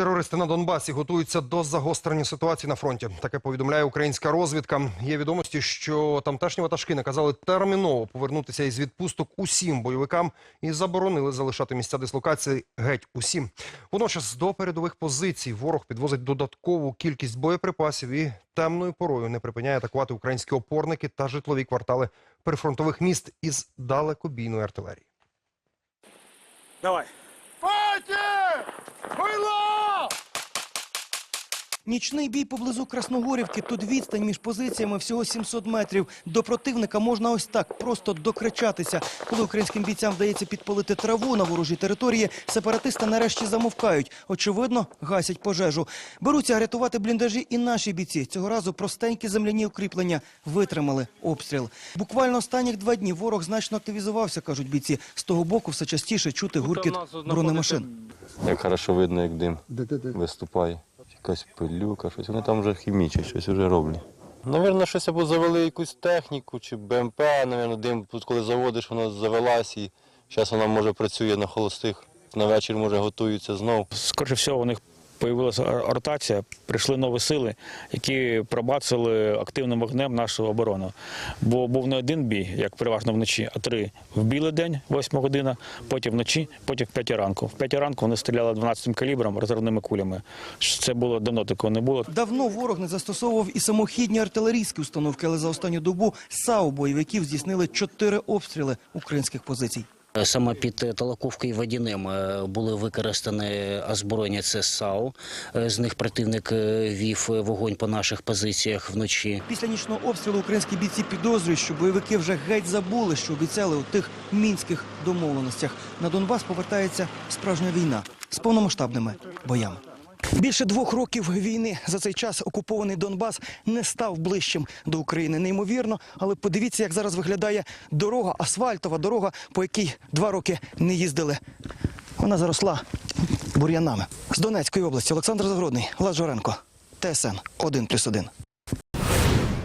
Терористи на Донбасі готуються до загострення ситуації на фронті. Таке повідомляє українська розвідка. Є відомості, що тамтешні ватажки наказали терміново повернутися із відпусток усім бойовикам і заборонили залишати місця дислокації геть усім. Водночас до передових позицій ворог підвозить додаткову кількість боєприпасів і темною порою не припиняє атакувати українські опорники та житлові квартали прифронтових міст із далекобійної артилерії. Давай. Нічний бій поблизу Красногорівки. Тут відстань між позиціями всього 700 метрів. До противника можна ось так просто докричатися. Коли українським бійцям вдається підпалити траву на ворожій території, сепаратисти нарешті замовкають. Очевидно, гасять пожежу. Беруться рятувати бліндажі і наші бійці. Цього разу простенькі земляні укріплення витримали обстріл. Буквально останніх два дні ворог значно активізувався, кажуть бійці. З того боку все частіше чути гуркіт бронемашин. Як хорошо видно, як дим виступає. Якась пилюка, щось. Вони там вже хімічать, щось вже роблять. Навірно, щось або завели якусь техніку чи БМП, навірно, дим, тут коли заводиш, вона завелась і зараз вона може працює на холостих. На вечір може готуються знов. Скоріше всього, у них появилася ротація, прийшли нові сили, які пробацали активним вогнем нашу оборону. Бо був не один бій, як переважно вночі, а три в білий день, 8 година, потім вночі, потім в 5 ранку. В 5 ранку вони стріляли 12 калібром розривними кулями. Це було давно такого не було. Давно ворог не застосовував і самохідні артилерійські установки, але за останню добу САУ бойовиків здійснили чотири обстріли українських позицій. Саме під Талаковкою і Водяним е, були використані озброєння це САУ. Е, З них противник е, вів вогонь по наших позиціях вночі. Після нічного обстрілу українські бійці підозрюють, що бойовики вже геть забули, що обіцяли у тих мінських домовленостях. На Донбас повертається справжня війна з повномасштабними боями. Більше двох років війни за цей час окупований Донбас не став ближчим до України. Неймовірно, але подивіться, як зараз виглядає дорога, асфальтова дорога, по якій два роки не їздили. Вона заросла бур'янами. З Донецької області Олександр Загородний, Влад Жоренко, ТСН 1+,1.